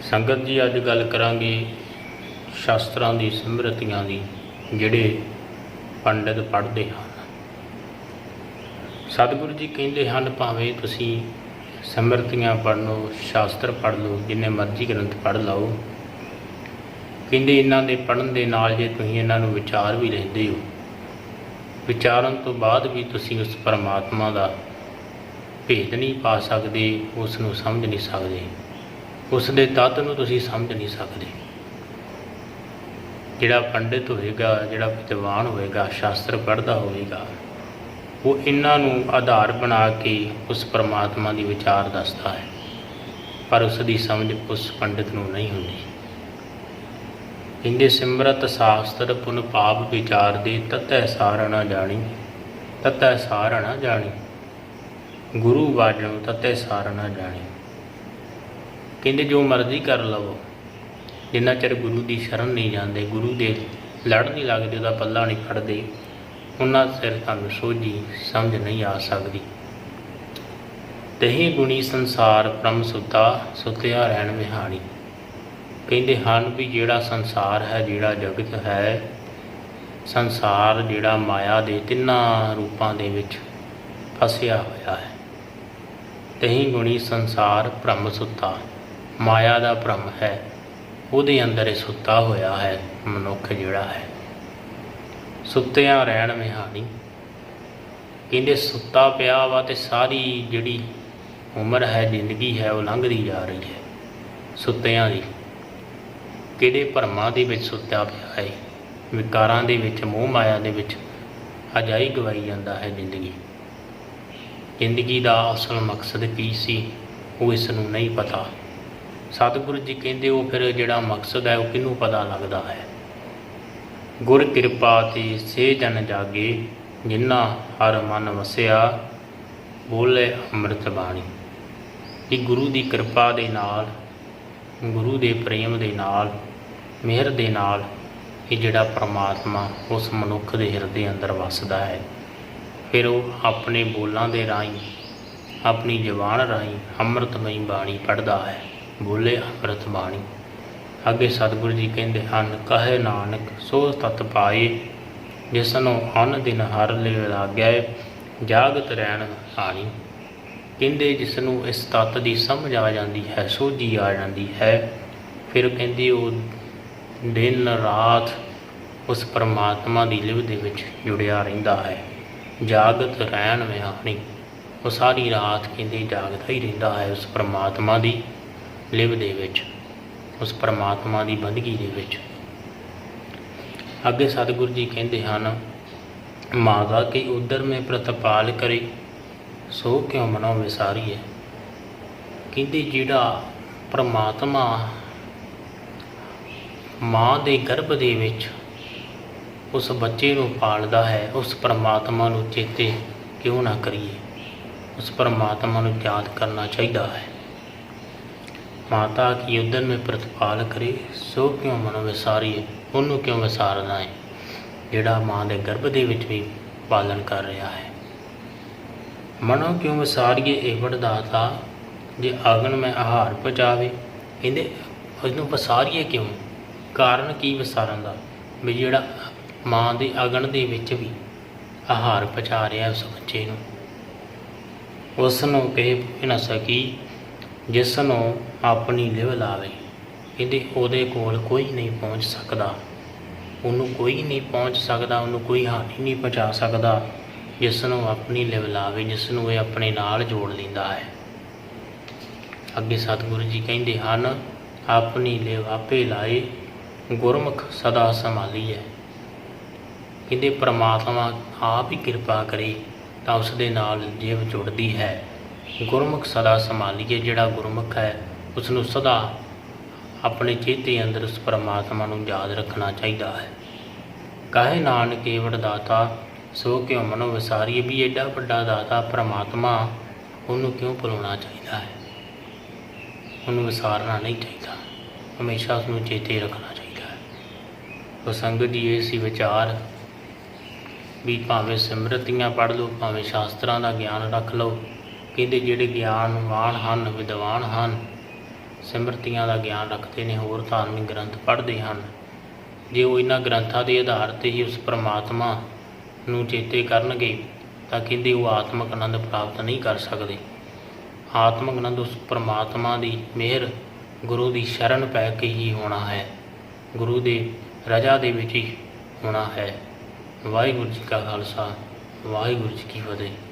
ਸੰਗਤ ਜੀ, ਅੱਜ ਗੱਲ ਕਰਾਂਗੇ ਸ਼ਾਸਤਰਾਂ ਦੀ, ਸਿਮਰਤੀਆਂ ਦੀ, ਜਿਹੜੇ ਪੰਡਿਤ ਪੜ੍ਹਦੇ ਹਨ। ਸਤਿਗੁਰੂ ਜੀ ਕਹਿੰਦੇ ਹਨ, ਭਾਵੇਂ ਤੁਸੀਂ ਸਿਮਰਤੀਆਂ ਪੜ੍ਹ ਲਓ, ਸ਼ਾਸਤਰ ਪੜ੍ਹ ਲਓ, ਜਿੰਨੇ ਮਰਜ਼ੀ ਗ੍ਰੰਥ ਪੜ੍ਹ ਲਓ, ਕਹਿੰਦੇ ਇਹਨਾਂ ਦੇ ਪੜ੍ਹਨ ਦੇ ਨਾਲ ਜੇ ਤੁਸੀਂ ਇਹਨਾਂ ਨੂੰ ਵਿਚਾਰ ਵੀ ਲੈਂਦੇ ਹੋ, ਵਿਚਾਰਨ ਤੋਂ ਬਾਅਦ ਵੀ ਤੁਸੀਂ ਉਸ ਪਰਮਾਤਮਾ ਦਾ ਭੇਦ ਨਹੀਂ ਪਾ ਸਕਦੇ, ਉਸ ਨੂੰ ਸਮਝ ਨਹੀਂ ਸਕਦੇ। ਉਸ ਦੇ ਤੱਤ ਨੂੰ ਤੁਸੀਂ ਸਮਝ ਨਹੀਂ ਸਕਦੇ। ਜਿਹੜਾ ਪੰਡਿਤ ਹੋਏਗਾ, ਜਿਹੜਾ ਵਿਦਵਾਨ ਹੋਏਗਾ, ਸ਼ਾਸਤਰ ਪੜ੍ਹਦਾ ਹੋਵੇਗਾ ਉਹ ਇਹਨਾਂ ਨੂੰ ਆਧਾਰ ਬਣਾ ਕੇ ਉਸ ਪਰਮਾਤਮਾ ਦੀ ਵਿਚਾਰ ਦੱਸਦਾ ਹੈ। ਪਰ ਉਸ ਦੀ ਸਮਝ ਉਸ ਪੰਡਿਤ ਨੂੰ ਨਹੀਂ ਹੁੰਦੀ। ਕਹਿੰਦੇ, ਸਿਮਰਤ ਸ਼ਾਸਤਰ ਪੁਨ ਪਾਪ ਵਿਚਾਰ ਦੇ ਤਤੈ ਸਾਰ ਜਾਣੀ, ਤਤੈ ਸਾਰ ਨਾ ਜਾਣੀ। ਗੁਰੂ ਵਾਜਣ ਤਤੈ ਸਾਰ ਨਾ ਜਾਣੀ। ਕਹਿੰਦੇ ਜੋ ਮਰਜ਼ੀ ਕਰ ਲਵੋ। ਜਿੰਨਾ ਚਿਰ ਗੁਰੂ ਦੀ ਸ਼ਰਨ ਨਹੀਂ ਜਾਂਦੇ, ਗੁਰੂ ਦੇ ਲੜ ਨਹੀਂ ਲੱਗਦੇ, ਉਹਦਾ ਪੱਲਾ ਨਹੀਂ ਫੜਦੇ ਉਹਨਾਂ ਸਿਰ ਤੁਹਾਨੂੰ ਸੋਝੀ ਸਮਝ ਨਹੀਂ ਆ ਸਕਦੀ। ਤਹੀ ਗੁਣੀ ਸੰਸਾਰ ਬ੍ਰਹਮ ਸੁਤਾ, ਸੁਤਿਆ ਰਹਿਣ ਵਿਹਾਣੀ ਕਹਿੰਦੇ ਹਨ ਵੀ ਜਿਹੜਾ ਸੰਸਾਰ ਹੈ, ਜਿਹੜਾ ਜਗਤ ਹੈ, ਸੰਸਾਰ ਜਿਹੜਾ ਮਾਇਆ ਦੇ ਤਿੰਨਾਂ ਰੂਪਾਂ ਦੇ ਵਿੱਚ ਫਸਿਆ ਹੋਇਆ ਹੈ। ਤਹੀ ਗੁਣੀ ਸੰਸਾਰ ਭ੍ਰਮ ਸੁੱਤਾ। ਮਾਇਆ ਦਾ ਭ੍ਰਮ ਹੈ, ਉਹਦੇ ਅੰਦਰ ਇਹ ਸੁੱਤਾ ਹੋਇਆ ਹੈ, ਮਨੁੱਖ ਜਿਹੜਾ ਹੈ। ਸੁੱਤਿਆਂ ਰਹਿਣ ਵਿਹਾਣੀ ਕਹਿੰਦੇ ਸੁੱਤਾ ਪਿਆ ਵਾ ਤੇ ਸਾਰੀ ਜਿਹੜੀ ਉਮਰ ਹੈ, ਜ਼ਿੰਦਗੀ ਹੈ, ਉਹ ਲੰਘਦੀ ਜਾ ਰਹੀ ਹੈ, ਸੁੱਤਿਆਂ ਦੀ। ਕਿਹੜੇ ਭਰਮਾਂ ਦੇ ਵਿੱਚ ਸੁੱਤਿਆ ਪਿਆ ਹੈ? ਵਿਕਾਰਾਂ ਦੇ ਵਿੱਚ, ਮੋਹ ਮਾਇਆ ਦੇ ਵਿੱਚ ਅਜਾਈ ਗਵਾਈ ਜਾਂਦਾ ਹੈ ਜ਼ਿੰਦਗੀ। ਜ਼ਿੰਦਗੀ ਦਾ ਅਸਲ ਮਕਸਦ ਕੀ ਸੀ, ਉਹ ਇਸ ਨੂੰ ਨਹੀਂ ਪਤਾ। ਸਤਿਗੁਰੂ ਜੀ ਕਹਿੰਦੇ ਉਹ ਫਿਰ ਜਿਹੜਾ ਮਕਸਦ ਹੈ ਉਹ ਕਿਹਨੂੰ ਪਤਾ ਲੱਗਦਾ ਹੈ? ਗੁਰ ਕਿਰਪਾ ਤੇ ਸੇ ਜਨ ਜਾਗੇ ਜਿਨ੍ਹਾਂ ਹਰ ਮਨ ਵਸਿਆ, ਬੋਲੇ ਅੰਮ੍ਰਿਤ ਬਾਣੀ। ਇਹ ਗੁਰੂ ਦੀ ਕਿਰਪਾ ਦੇ ਨਾਲ, ਗੁਰੂ ਦੇ ਪ੍ਰੇਮ ਦੇ ਨਾਲ, ਮਿਹਰ ਦੇ ਨਾਲ ਇਹ ਜਿਹੜਾ ਪ੍ਰਮਾਤਮਾ ਉਸ ਮਨੁੱਖ ਦੇ ਹਿਰਦੇ ਅੰਦਰ ਵਸਦਾ ਹੈ। ਫਿਰ ਉਹ ਆਪਣੇ ਬੋਲਾਂ ਦੇ ਰਾਹੀਂ, ਆਪਣੀ ਜ਼ੁਬਾਨ ਰਾਹੀਂ ਅੰਮ੍ਰਿਤਮਈ ਬਾਣੀ ਪੜ੍ਹਦਾ ਹੈ। ਬੋਲੇ ਅੰਮ੍ਰਿਤ ਬਾਣੀ। ਅੱਗੇ ਸਤਿਗੁਰੂ ਜੀ ਕਹਿੰਦੇ ਹਨ, ਕਹੇ ਨਾਨਕ, ਸੋ ਤਤ ਪਾਏ ਜਿਸ ਨੂੰ ਅਨ ਦਿਨ ਹਰ ਲੈ ਲਾਗੈ, ਜਾਗਤ ਰਹਿਣ ਆਣੀ। ਕਹਿੰਦੇ ਜਿਸ ਨੂੰ ਇਸ ਤਤ ਦੀ ਸਮਝ ਆ ਜਾਂਦੀ ਹੈ, ਸੋਝੀ ਆ ਜਾਂਦੀ ਹੈ, ਫਿਰ ਕਹਿੰਦੇ ਉਹ ਦਿਨ ਰਾਤ ਉਸ ਪਰਮਾਤਮਾ ਦੀ ਲਿਵ ਦੇ ਵਿੱਚ ਜੁੜਿਆ ਰਹਿੰਦਾ ਹੈ, ਜਾਗਤ ਰਹਿਣ ਵਿਹਾਣੀ ਉਹ ਸਾਰੀ ਰਾਤ ਕਹਿੰਦੇ ਜਾਗਦਾ ਹੀ ਰਹਿੰਦਾ ਹੈ ਉਸ ਪਰਮਾਤਮਾ ਦੀ। ਲਿਵ ਦੇ ਵਿੱਚ, ਉਸ ਪਰਮਾਤਮਾ ਦੀ ਬੰਦਗੀ ਦੇ ਵਿੱਚ। ਅੱਗੇ ਸਤਿਗੁਰੂ ਜੀ ਕਹਿੰਦੇ ਹਨ, ਮਾਗਾ ਕਿ ਉਦਰ ਮੈਂ ਪ੍ਰਤਪਾਲ ਕਰੇ, ਸੋ ਕਿਉ ਮਨੋ ਵਿਸਾਰੀਏ ਕਹਿੰਦੇ ਜਿਹੜਾ ਪਰਮਾਤਮਾ ਮਾਂ ਦੇ ਗਰਭ ਦੇ ਵਿੱਚ ਉਸ ਬੱਚੇ ਨੂੰ ਪਾਲਦਾ ਹੈ, ਉਸ ਪਰਮਾਤਮਾ ਨੂੰ ਚੇਤੇ ਕਿਉਂ ਨਾ ਕਰੀਏ? ਉਸ ਪਰਮਾਤਮਾ ਨੂੰ ਯਾਦ ਕਰਨਾ ਚਾਹੀਦਾ ਹੈ। ਮਾਤਾ ਕੀ ਉਦਨ में ਪ੍ਰਤਪਾਲ ਕਰੇ, ਸੋ ਕਿਉਂ ਮਨ ਵਿਸਾਰੀਏ ਉਹਨੂੰ ਕਿਉਂ ਵਿਸਾਰਦਾ ਹੈ ਜਿਹੜਾ ਮਾਂ ਦੇ ਗਰਭ ਦੇ ਵਿੱਚ ਵੀ ਪਾਲਣ ਕਰ ਰਿਹਾ ਹੈ। ਮਨੋ ਕਿਉਂ ਵਿਸਾਰੀਏ ਇਹ ਵਡਦਾਤਾ, ਜੇ ਆਗਨ ਮੈਂ ਆਹਾਰ ਪਚਾਵੇ ਇਹਦੇ ਉਹਨੂੰ ਵਿਸਾਰੀਏ ਕਿਉਂ? ਕਾਰਨ ਕੀ ਵਿਸਾਰਨ ਦਾ? ਵੀ ਜਿਹੜਾ ਮਾਂ ਦੇ ਅਗਨ ਦੇ ਵਿੱਚ ਵੀ ਆਹਾਰ ਪਚਾ ਰਿਹਾ ਉਸ ਬੱਚੇ ਨੂੰ। ਉਸ ਨੂੰ ਕਹੇ ਨਾ ਸਕੀ ਜਿਸ ਨੂੰ ਆਪਣੀ ਲਿਵ ਲਾਵੇ ਕਹਿੰਦੇ ਉਹਦੇ ਕੋਲ ਕੋਈ ਨਹੀਂ ਪਹੁੰਚ ਸਕਦਾ। ਉਹਨੂੰ ਕੋਈ ਨਹੀਂ ਪਹੁੰਚ ਸਕਦਾ, ਉਹਨੂੰ ਕੋਈ ਹਾਨੀ ਨਹੀਂ ਪਹੁੰਚਾ ਸਕਦਾ। ਜਿਸ ਨੂੰ ਆਪਣੀ ਲਿਵ ਲਾਵੇ ਜਿਸ ਨੂੰ ਇਹ ਆਪਣੇ ਨਾਲ ਜੋੜ ਲੈਂਦਾ ਹੈ। ਅੱਗੇ ਸਤਿਗੁਰੂ ਜੀ ਕਹਿੰਦੇ ਹਨ, ਆਪਣੀ ਲਿਵ ਆਪੇ ਲਾਏ, ਗੁਰਮੁਖ ਸਦਾ ਸੰਭਾਲੀ ਹੈ ਕਹਿੰਦੇ ਪ੍ਰਮਾਤਮਾ ਆਪ ਹੀ ਕਿਰਪਾ ਕਰੇ ਤਾਂ ਉਸ ਦੇ ਨਾਲ ਜੀਵ ਜੁੜਦੀ ਹੈ। ਗੁਰਮੁਖ ਸਦਾ ਸੰਭਾਲੀਏ, ਜਿਹੜਾ ਗੁਰਮੁਖ ਹੈ ਉਸ ਨੂੰ ਸਦਾ ਆਪਣੇ ਚੇਤੇ ਅੰਦਰ ਉਸ ਪਰਮਾਤਮਾ ਨੂੰ ਯਾਦ ਰੱਖਣਾ ਚਾਹੀਦਾ ਹੈ। ਕਾਹੇ ਨਾਨਕੇ ਏਵੜ ਸੋ ਕਿਉ ਮਨੋ ਵਿਸਾਰੀਏ, ਵੀ ਐਡਾ ਵੱਡਾ ਦਾਤਾ, ਪਰਮਾਤਮਾ ਉਹਨੂੰ ਕਿਉਂ ਭੁਲਾਉਣਾ ਚਾਹੀਦਾ ਹੈ? ਉਹਨੂੰ ਵਿਸਾਰਨਾ ਨਹੀਂ ਚਾਹੀਦਾ, ਹਮੇਸ਼ਾ ਉਸ ਨੂੰ ਚੇਤੇ ਰੱਖਣਾ ਚਾਹੀਦਾ ਹੈ। ਉਹ ਸੰਗਤ ਜੀ ਇਹ ਸੀ ਵਿਚਾਰ ਵੀ ਭਾਵੇਂ ਸਿਮਰਤੀਆਂ ਪੜ੍ਹ ਲਓ, ਭਾਵੇਂ ਸ਼ਾਸਤਰਾਂ ਦਾ ਗਿਆਨ ਰੱਖ ਲਓ ਕਹਿੰਦੇ ਜਿਹੜੇ ਗਿਆਨਵਾਨ ਹਨ, ਵਿਦਵਾਨ ਹਨ, ਸਿਮਰਤੀਆਂ ਦਾ ਗਿਆਨ ਰੱਖਦੇ ਨੇ, ਹੋਰ ਧਾਰਮਿਕ ਗ੍ਰੰਥ ਪੜ੍ਹਦੇ ਹਨ। ਜੇ ਉਹ ਇਹਨਾਂ ਗ੍ਰੰਥਾਂ ਦੇ ਆਧਾਰ ਤੇ ਹੀ ਉਸ ਪ੍ਰਮਾਤਮਾ ਨੂੰ ਚੇਤੇ ਕਰਨਗੇ, ਤਾਂ ਕਹਿੰਦੇ ਉਹ ਆਤਮਿਕ ਆਨੰਦ ਪ੍ਰਾਪਤ ਨਹੀਂ ਕਰ ਸਕਦੇ। ਆਤਮਿਕ ਆਨੰਦ ਉਸ ਪ੍ਰਮਾਤਮਾ ਦੀ ਮਿਹਰ, ਗੁਰੂ ਦੀ ਸ਼ਰਨ ਪੈ ਕੇ ਹੀ ਹੋਣਾ ਹੈ। ਗੁਰੂ ਦੇ ਰਜਾ ਦੇ ਵਿੱਚ ਹੀ ਹੋਣਾ ਹੈ। ਵਾਹਿਗੁਰੂ ਜੀ ਕਾ ਖਾਲਸਾ, ਵਾਹਿਗੁਰੂ ਜੀ ਕੀ ਫਤਿਹ।